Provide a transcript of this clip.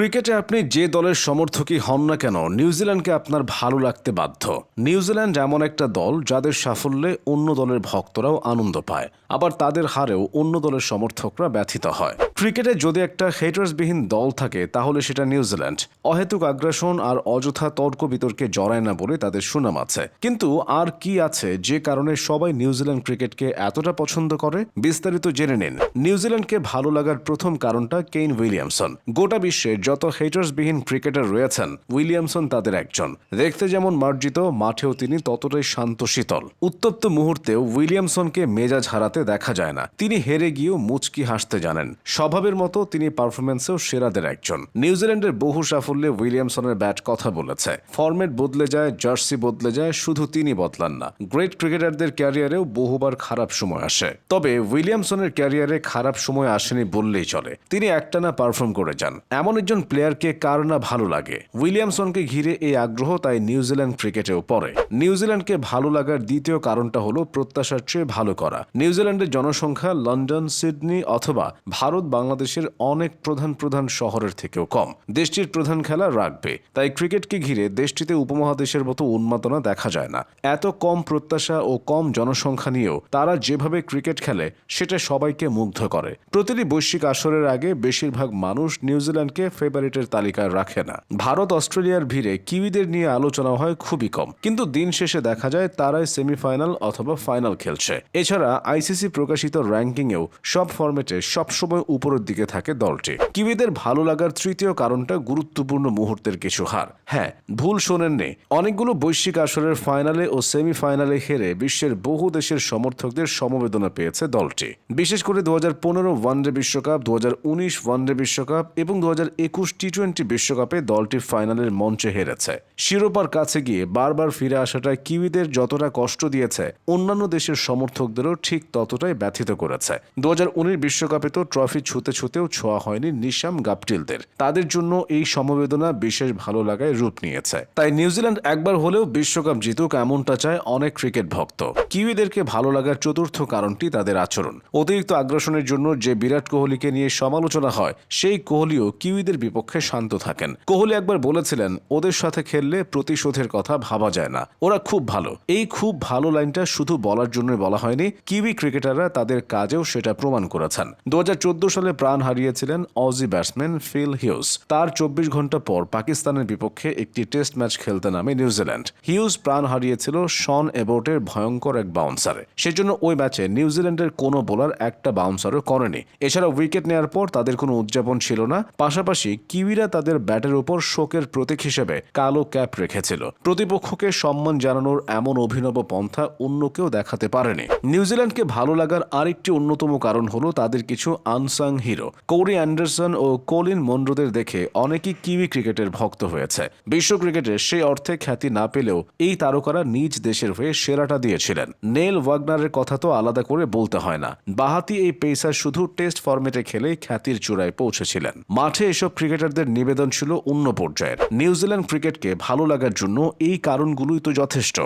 ক্রিকেটে আপনি যে দলের সমর্থকই হন না কেন, নিউজিল্যান্ডকে আপনার ভালো লাগতে বাধ্য। নিউজিল্যান্ড এমন একটা দল যাদের সাফল্যে অন্য দলের ভক্তরাও আনন্দ পায়, আবার তাদের হারেও অন্য দলের সমর্থকরা ব্যথিত হয়। ক্রিকেটে যদি একটা হেটার্সবিহীন দল থাকে, তাহলে সেটা নিউজিল্যান্ড অহেতুক আগ্রাসন আর অযথা তর্ক বিতর্কে জড়ায় না বলে তাদের সুনাম আছে। কিন্তু আর কি আছে যে কারণে সবাই নিউজিল্যান্ড ক্রিকেটকে এতটা পছন্দ করে? বিস্তারিত জেনে নিন। নিউজিল্যান্ডকে ভালো লাগার প্রথম কারণটা কেইন উইলিয়ামসন। গোটা বিশ্বে যত হেটার্সবিহীন ক্রিকেটার রয়েছেন, উইলিয়ামসন তাদের একজন। দেখতে যেমন মার্জিত, মাঠেও তিনি ততটাই শান্ত শীতল। উত্তপ্ত মুহূর্তেও উইলিয়ামসনকে মেজাজ হারাতে দেখা যায় না। তিনি হেরে গিয়েও মুচকি হাসতে জানেন। স্বভাবের মতো তিনি পারফরমেন্সেও সেরাদের একজন। নিউজিল্যান্ডের বহু সাফল্যে উইলিয়ামসনের ব্যাট কথা বলেছে। ফরম্যাট বদলে যায়, জার্সি বদলে যায়, শুধু তিনি বদলান না। গ্রেট ক্রিকেটারদের ক্যারিয়ারেও বহুবার খারাপ সময় আসে। তবে উইলিয়ামসনের ক্যারিয়ারে খারাপ সময় আসেনি বললেই চলে। তিনি একটানা পারফর্ম করে যান। এমন একজন প্লেয়ারকে কার না ভালো লাগে? উইলিয়ামসনকে ঘিরে এই আগ্রহ তাই নিউজিল্যান্ড ক্রিকেটেও পড়ে। নিউজিল্যান্ডকে ভালো লাগার দ্বিতীয় কারণটা হলো প্রত্যাশার চেয়ে ভালো করা। নিউজিল্যান্ডের জনসংখ্যা লন্ডন, সিডনি অথবা ভারত বাংলাদেশের অনেক প্রধান প্রধান শহরের থেকেও কম। দেশটির প্রধান খেলা রাগবে। তাই ক্রিকেটকে ঘিরে দেশটিতে উপমহাদেশের মতো উন্মাদনা দেখা যায় না। এত কম প্রত্যাশা ও কম জনসংখ্যা নিয়েও তারা যেভাবে ক্রিকেট খেলে, সেটা সবাইকে মুগ্ধ করে। প্রতিটি বৈশ্বিক আসরের আগে বেশিরভাগ মানুষ নিউজিল্যান্ডকে ফেভারিটের তালিকায় রাখে না। ভারত, অস্ট্রেলিয়ার ভিড়ে কিউইদের নিয়ে আলোচনা হয় খুবই কম। কিন্তু দিন শেষে দেখা যায়, তারাই সেমিফাইনাল অথবা ফাইনাল খেলছে। এছাড়া আইসিসি প্রকাশিত র্যাঙ্কিংয়েও সব ফরম্যাটে সবসময় উপরের দিকে থাকে দলটি। কিউইদের ভালো লাগার তৃতীয় কারণটা গুরুত্বপূর্ণ মুহূর্তের কিছু হার। হ্যাঁ ভুল শোনেননি। অনেকগুলো বৈশ্বিক আসরের ফাইনালে ও সেমিফাইনালে হেরে বিশ্বের বহু দেশের সমর্থকদের সমবেদনা পেয়েছে দলটি। বিশেষ করে দু হাজার পনেরো ওয়ানডে বিশ্বকাপ দু হাজার উনিশ ওয়ানডে বিশ্বকাপ এবং দু হাজার একুশ টি টোয়েন্টি বিশ্বকাপে দলটি ফাইনালের মঞ্চে হেরেছে। শিরোপার কাছে গিয়ে বারবার ফিরে আসাটা কিউইদের যতটা কষ্ট দিয়েছে, অন্যান্য দেশের সমর্থকদেরও ঠিক ততটাই ব্যথিত করেছে। দু হাজার উনিশ বিশ্বকাপে তো ট্রফি ছুতে ছুতেও ছোঁয়া হয়নি নিশাম গাপটিলদের তাদের জন্য এই সমবেদনা বিশেষ ভালো লাগায় রূপ নিয়েছে। তাই নিউজিল্যান্ড একবার হলেও বিশ্বকাপ জিতুক এমনটা চায় অনেক ক্রিকেট ভক্ত। কিউইদেরকে ভালো লাগার চতুর্থ কারণটি তাদের আচরণ। অতিরিক্ত আগ্রাসনের জন্য যে বিরাট কোহলিকে নিয়ে সমালোচনা হয়, সেই কোহলিও কিউইদের বিপক্ষে শান্ত থাকেন। কোহলি একবার বলেছিলেন, ওদের সাথে খেললে প্রতিশোধের কথা ভাবা যায় না। ওরা খুব ভালো। এই খুব ভালো লাইনটা শুধু বলার জন্য বলা হয়নি, কিউই ক্রিকেটাররা তাদের কাজেও সেটা প্রমাণ করেছেন। দু হাজার চোদ্দ সালে প্রাণ হারিয়েছিলেন অজি ব্যাটসম্যান ফিল হিউজ তার চব্বিশ ঘণ্টা পর পাকিস্তানের বিপক্ষে একটি টেস্ট ম্যাচ খেলতে নামে নিউজিল্যান্ড। হিউজ প্রাণ হারিয়েছিল শন এবোর্টের ভয়ঙ্কর এক বাউন্সারে সেজন্য ওই ম্যাচে নিউজিল্যান্ডের কোনো বোলার একটা বাউন্সারও করেনি। এছাড়া উইকেট নেওয়ার পর তাদের কোনো উদযাপন ছিল না। পাশাপাশি কিউইরা তাদের ব্যাটের উপর শোকের প্রতীক হিসেবে কালো ক্যাপ রেখেছিল। প্রতিপক্ষকে সম্মান জানানোর এমন অভিনব পন্থা অন্য কেউ দেখাতে পারেনি। নিউজিল্যান্ডকে ভালো লাগার আরেকটি অন্যতম কারণ হলো তাদের কিছু আনসাং হিরো। কৌরি অ্যান্ডারসন ও কোলিন মন্ড্রোদের দেখে অনেকেই কিউই ক্রিকেটের ভক্ত হয়েছে। বিশ্ব ক্রিকেটে সেই অর্থে খ্যাতি না পেলেও এই তারকারা নিজ দেশের হয়ে সেরাটা দিয়েছিলেন। নেল ওয়াগনারের কথা তো আলাদা করে বলতে হয় না। বাহাতি এই পেসার শুধু টেস্ট ফরম্যাটে খেলেই খ্যাতির চূড়ায় পৌঁছেছিলেন। মাঠে এসব ক্রিকেটারদের নিবেদন ছিল অন্য পর্যায়ের। নিউজিল্যান্ড ক্রিকেটকে ভালো লাগার জন্য এই কারণগুলোই তো যথেষ্ট।